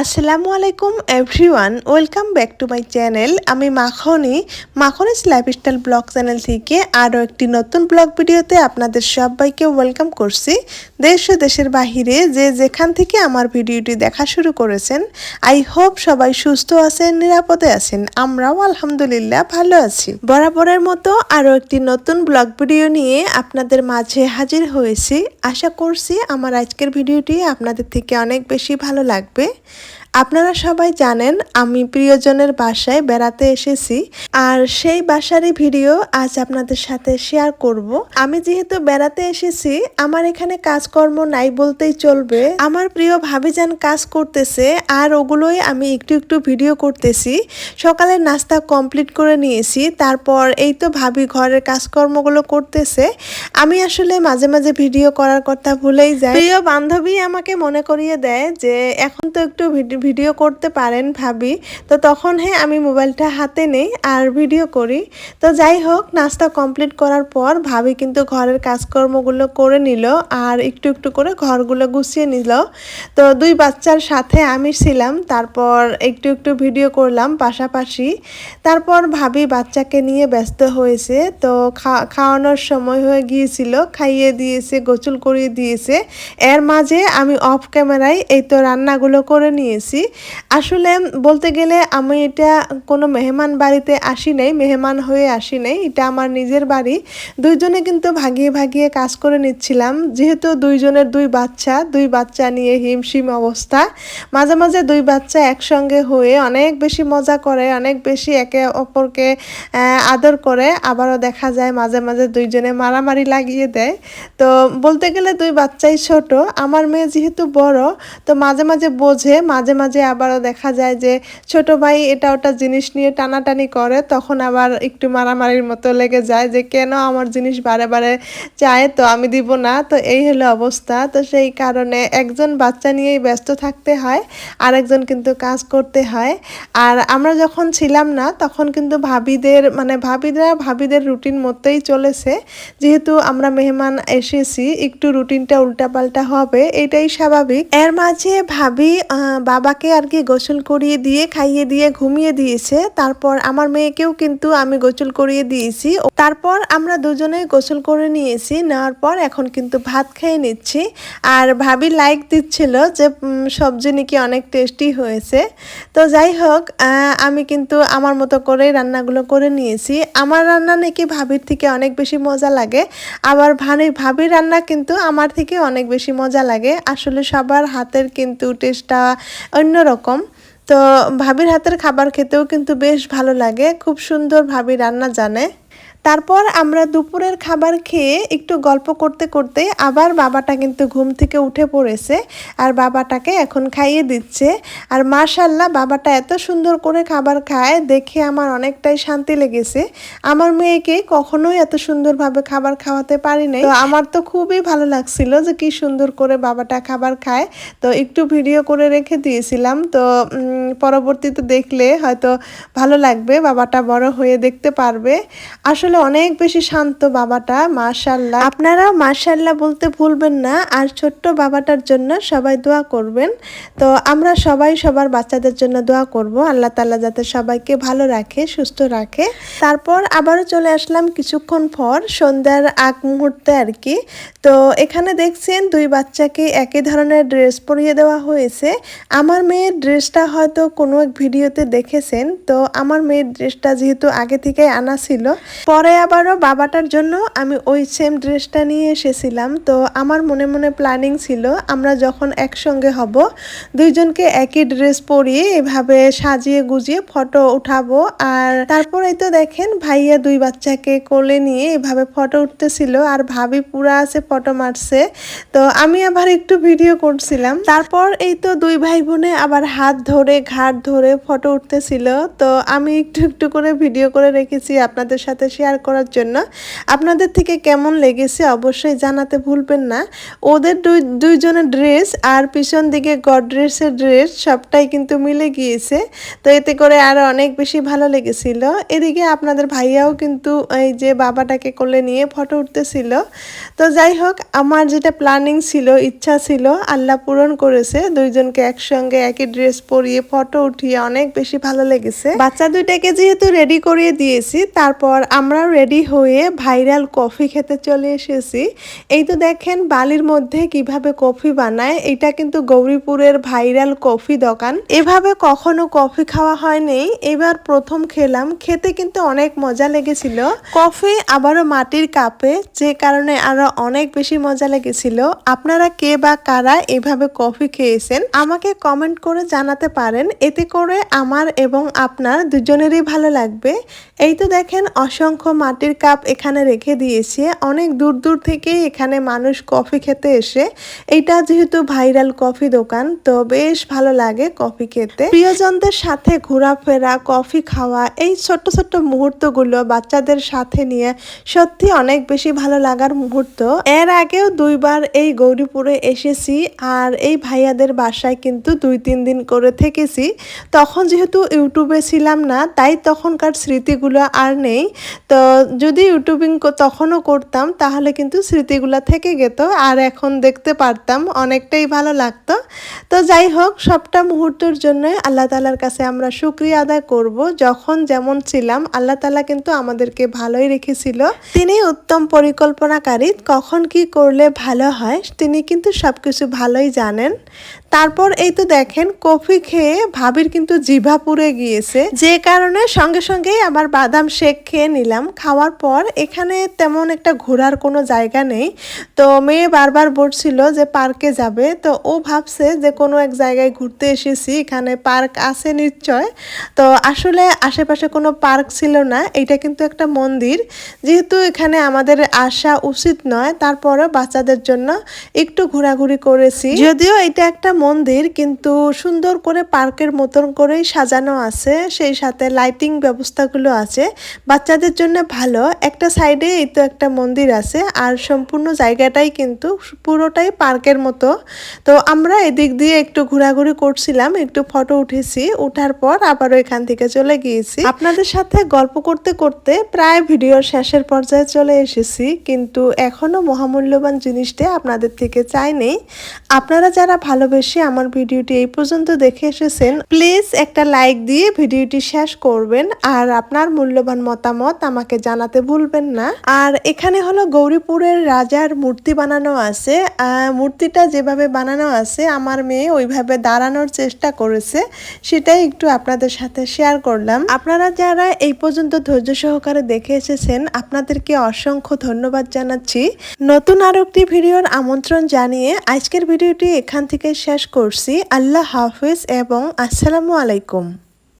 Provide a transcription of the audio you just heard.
আসসালামু আলাইকুম everyone welcome back to my channel আমি Makhni, Makhni's lifestyle blog channel থেকে আরও একটি নতুন ব্লগ ভিডিওতে আপনাদের সবাইকে ওয়েলকাম করছি। দেশ ও দেশের বাহিরে যে যেখান থেকে আমার ভিডিওটি দেখা শুরু করেছেন আই হোপ সবাই সুস্থ আছেন, নিরাপদে আছেন। আমরাও আলহামদুলিল্লাহ ভালো আছি। বরাবরের মতো আরও একটি নতুন ব্লগ ভিডিও নিয়ে আপনাদের মাঝে হাজির হয়েছি। আশা করছি আমার আজকের ভিডিওটি আপনাদের থেকে অনেক বেশি ভালো লাগবে। আপনারা সবাই জানেন, আমি প্রিয়জনের বাসায় বেড়াতে এসেছি। আর সেই বাসারই ভিডিও আজ আপনাদের সাথে শেয়ার করব। আমি যেহেতু বেড়াতে এসেছি, আমার এখানে কাজকর্ম নাই বলতেই চলবে। আমার প্রিয় ভাবি ভাবিজান কাজ করতেছে, আর ওগুলোই আমি একটু একটু ভিডিও করতেছি। সকালের নাস্তা কমপ্লিট করে নিয়েছি, তারপর এই তো ভাবি ঘরের কাজকর্মগুলো করতেছে। আমি আসলে মাঝে মাঝে ভিডিও করার কথা ভুলেই যাই। প্রিয় বান্ধবী আমাকে মনে করিয়ে দেয় যে, এখন তো একটু ভিডিও করতে পারেন ভাবি। তো তখন হ্যাঁ আমি মোবাইলটা হাতে নেই আর ভিডিও করি। তো যাই হোক, নাস্তা কমপ্লিট করার পর ভাবি কিন্তু ঘরের কাজকর্মগুলো করে নিল আর একটু একটু করে ঘরগুলো গুছিয়ে নিল। তো দুই বাচ্চার সাথে আমি ছিলাম, তারপর একটু একটু ভিডিও করলাম পাশাপাশি। তারপর ভাবি বাচ্চাকে নিয়ে ব্যস্ত হয়েছে, তো খাওয়ানোর সময় হয়ে গিয়েছিল, খাইয়ে দিয়েছে, গোসল করিয়ে দিয়েছে। এর মাঝে আমি অফ ক্যামেরায় এই তো রান্নাগুলো করে নিয়েছি। আসলে বলতে গেলে আমি এটা কোনো মেহমান বাড়িতে আসি নাই, মেহমান হয়ে আসি নাই, এটা আমার নিজের বাড়ি। দুইজনে কিন্তু ভাগিয়ে ভাগিয়ে কাজ করে নিচ্ছিলাম, যেহেতু দুইজনের দুই বাচ্চা দুই বাচ্চা নিয়ে হিমশিম অবস্থা। মাঝে মাঝে দুই বাচ্চা একসঙ্গে হয়ে অনেক বেশি মজা করে, অনেক বেশি একে অপরকে আদর করে, আবারও দেখা যায় মাঝে মাঝে দুইজনে মারামারি লাগিয়ে দেয়। তো বলতে গেলে দুই বাচ্চাই ছোট, আমার মেয়ে যেহেতু বড়, তো মাঝে মাঝে বোঝে, মাঝে মাঝে আবারও দেখা যায় যে ছোট ভাই এটা ওটা জিনিস নিয়ে টানাটানি করে, তখন আবার একটু মারামারির মতো লেগে যায় যে কেন আমার জিনিস বারে বারে চায়, তো আমি দিব না। তো এই হলো অবস্থা। তো সেই কারণে একজন বাচ্চা নিয়েই ব্যস্ত থাকতে হয়, আরেকজন কিন্তু কাজ করতে হয়। আর আমরা যখন ছিলাম না, তখন কিন্তু ভাবিদের মানে ভাবিরা ভাবিদের রুটিন মতোই চলেছে। যেহেতু আমরা মেহমান এসেছি, একটু রুটিনটা উল্টাপাল্টা হবে, এটাই স্বাভাবিক। এর মাঝে ভাবি বাবাকে আর কি গোসল করিয়ে দিয়ে, খাইয়ে দিয়ে, ঘুমিয়ে দিয়েছে। তারপর আমার মেয়েকেও কিন্তু আমি গোসল করিয়ে দিয়েছি। তারপর আমরা দুজনে গোসল করে নিয়েছি। নেওয়ার পর এখন কিন্তু ভাত খেয়ে নিচ্ছি। আর ভাবি লাইক দিচ্ছিল যে সবজি নাকি অনেক টেস্টি হয়েছে। তো যাই হোক আমি কিন্তু আমার মতো করে রান্নাগুলো করে নিয়েছি। আমার রান্না নাকি ভাবির থেকে অনেক বেশি মজা লাগে। আবার ভানি, ভাবির রান্না কিন্তু আমার থেকে অনেক বেশি মজা লাগে। আসলে সবার হাতের কিন্তু টেস্টটা অন্যরকম তো ভাবির হাতের খাবার খেতেও কিন্তু বেশ ভালো লাগে। খুব সুন্দর ভাবি রান্না জানে। তারপর আমরা দুপুরের খাবার খেয়ে একটু গল্প করতে করতে আবার বাবাটা কিন্তু ঘুম থেকে উঠে পড়েছে আর বাবাটাকে এখন খাইয়ে দিচ্ছে। আর মাশাল্লাহ বাবাটা এত সুন্দর করে খাবার খায়, দেখে আমার অনেকটাই শান্তি লেগেছে। আমার মেয়েকে কখনোই এত সুন্দরভাবে খাবার খাওয়াতে পারি নাই। তো আমার তো খুবই ভালো লাগছিল যে কি সুন্দর করে বাবাটা খাবার খায়। তো একটু ভিডিও করে রেখে দিয়েছিলাম। তো পরবর্তীতে দেখলে হয়তো ভালো লাগবে, বাবাটা বড় হয়ে দেখতে পারবে। আসলে আসলে অনেক বেশি শান্ত বাবাটা মাশাল্লাহ আপনারা মাশাল্লাহ বলতে ভুলবেন না, আর ছোট্ট বাবাটার জন্য সবাই দোয়া করবেন। তো আমরা সবাই সবার বাচ্চাদের জন্য দোয়া করব, আল্লাহ তাল্লাহ যাতে সবাইকে ভালো রাখে, সুস্থ রাখে। তারপর আবারও চলে আসলাম কিছুক্ষণ পর, সন্ধ্যার আগ মুহূর্তে আর কি। তো এখানে দেখছেন দুই বাচ্চাকে একই ধরনের ড্রেস পরিয়ে দেওয়া হয়েছে। আমার মেয়ের ড্রেসটা হয়তো কোনো এক ভিডিওতে দেখেছেন, তো আমার মেয়ের ড্রেসটা যেহেতু আগে থেকে আনা ছিল, পরে আবারও বাবাটার জন্য আমি ওই সেম ড্রেসটা নিয়ে এসেছিলাম। তো আমার মনে মনে প্ল্যানিং ছিল, আমরা যখন একসঙ্গে হব, দুইজনকে একই ড্রেস পরিয়ে এভাবে সাজিয়ে গুজিয়ে ফটো উঠাবো। আর তারপরে তো দেখেন ভাইয়া দুই বাচ্চাকে কোলে নিয়ে এভাবে ফটো উঠতেছিল, আর ভাবি পুরা আছে ফটো মারছে। তো আমি আবার একটু ভিডিও করছিলাম। তারপর এই তো দুই ভাই বোনে আবার হাত ধরে ঘাট ধরে ফটো উঠতেছিল। তো আমি একটু একটু করে ভিডিও করে রেখেছি, আপনাদের সাথে শেয়ার শেয়ার করার জন্য। আপনাদের থেকে কেমন লেগেছে অবশ্যই জানাতে ভুলবেন না। ওদের দুই, দুইজনের ড্রেস আর পিছন দিকে গডরেসের ড্রেস সবটাই কিন্তু মিলে গিয়েছে। তো এতে করে আরও অনেক বেশি ভালো লেগেছিল। এদিকে আপনাদের ভাইয়াও কিন্তু এই যে বাবাটাকে কোলে নিয়ে ফটো উঠতেছিল। তো যাই হোক, আমার যেটা প্ল্যানিং ছিল, ইচ্ছা ছিল, আল্লাহ পূরণ করেছে। দুইজনকে একসঙ্গে একই ড্রেস পরিয়ে ফটো উঠিয়ে অনেক বেশি ভালো লেগেছে। বাচ্চা দুইটাকে যেহেতু রেডি করিয়ে দিয়েছি, তারপর আমরাও রেডি হয়ে ভাইরাল কফি খেতে চলে এসেছি। এই তো দেখেন বালির মধ্যে কীভাবে কফি বানায়, এটা কিন্তু গৌরীপুরের ভাইরাল কফি দোকান। এভাবে কখনো কফি খাওয়া হয়নি, এবার প্রথম খেলাম, খেতে কিন্তু অনেক মজা লেগেছিল। কফি আবারও মাটির কাপে, যে কারণে আরও অনেক বেশি মজা লেগেছিল। আপনারা কে বা কারা এভাবে কফি খেয়েছেন, আমাকে কমেন্ট করে জানাতে পারেন। এতে করে আমার এবং আপনার দুজনেরই ভালো লাগবে। এই তো দেখেন অসংখ্য মাটির কাপ এখানে রেখে দিয়েছে। অনেক দূর দূর থেকেই এখানে মানুষ কফি খেতে এসে। এটা যেহেতু ভাইরাল কফি দোকান, তো বেশ ভালো লাগে কফি খেতে। প্রিয়জনদের সাথে ঘোরাফেরা, কফি খাওয়া, এই ছোট্ট ছোট্ট মুহূর্তগুলো বাচ্চাদের সাথে নিয়ে সত্যি অনেক বেশি ভালো লাগার মুহূর্ত। এর আগেও দুইবার এই গৌরীপুরে এসেছি আর এই ভাইয়াদের বাসায় কিন্তু দুই তিন দিন করে থেকেছি। তখন যেহেতু ইউটিউবে ছিলাম না, তাই তখনকার স্মৃতিগুলো আর নেই। তো যদি ইউটিউবিং তখনও করতাম, তাহলে কিন্তু স্মৃতিগুলো থেকে যেত আর এখন দেখতে পারতাম, অনেকটাই ভালো লাগতো। তো যাই হোক, সবটা মুহূর্তের জন্য আল্লাহ তালার কাছে আমরা শুক্রিয়া আদায় করব। যখন যেমন ছিলাম, আল্লাহ তালা কিন্তু আমাদেরকে ভালোই রেখেছিল। তিনি উত্তম পরিকল্পনাকারী, কখন কি করলে ভালো হয়, তিনি কিন্তু সব কিছু ভালোই জানেন। তারপর এই তো দেখেন, কফি খেয়ে ভাবির কিন্তু জিভা পুড়ে গিয়েছে। যে কারণে সঙ্গে সঙ্গেই আবার বাদাম শেক খেয়ে নিলাম। খাওয়ার পর এখানে তেমন একটা ঘোরার কোনো জায়গা নেই। তো মেয়ে বারবার বলছিল যে পার্কে যাবে। তো ও ভাবছে যে কোনো এক জায়গায় ঘুরতে এসেছি। এখানে পার্ক আছে নিশ্চয়। তো আসলে আশেপাশে কোনো পার্ক ছিল না। এটা কিন্তু একটা মন্দির। যেহেতু এখানে আমাদের আসা উচিত নয় তারপরে বাচ্চাদের জন্য একটু ঘোরাঘুরি করেছি। যদিও এটা একটা মন্দির, কিন্তু সুন্দর করে পার্কের মতন করেই সাজানো আছে। সেই সাথে লাইটিং ব্যবস্থাগুলো আছে। বাচ্চাদের জন্য ভালো। একটা সাইডে এই তো একটা মন্দির আছে। আর সম্পূর্ণ জায়গাটাই কিন্তু পুরোটাই পার্কের মতো। তো আমরা এদিক দিয়ে একটু ঘোরাঘুরি করছিলাম, একটু ফটো উঠেছি। উঠার পর আবারও এখান থেকে চলে গিয়েছি। আপনাদের সাথে গল্প করতে করতে প্রায় ভিডিওর শেষের পর্যায়ে চলে এসেছি। কিন্তু এখনও মহামূল্যবান জিনিসটা আপনাদের থেকে চাইনি আপনারা যারা ভালোবেসে আমার ভিডিওটি এই পর্যন্ত দেখে এসেছেন। প্লিজ একটা লাইক দিয়ে ভিডিওটি শেষ করবেন আর আপনার মূল্যবান মতামত আমাকে জানাতে ভুলবেন না। আর এখানে হলো গৌরীপুরের রাজার মূর্তি বানানো আছে। মূর্তিটা যেভাবে বানানো আছে, আমার মেয়ে ওইভাবে দাঁড়ানোর চেষ্টা করেছে। সেটাই একটু আপনাদের সাথে শেয়ার করলাম। আপনারা যারা এই পর্যন্ত ধৈর্য সহকারে দেখে এসেছেন, আপনাদেরকে অসংখ্য ধন্যবাদ জানাচ্ছি। নতুন আরও একটি ভিডিওর আমন্ত্রণ জানিয়ে আজকের ভিডিওটি এখান থেকে শেষ করছি। আল্লাহ হাফিজ এবং আসসালামু আলাইকুম।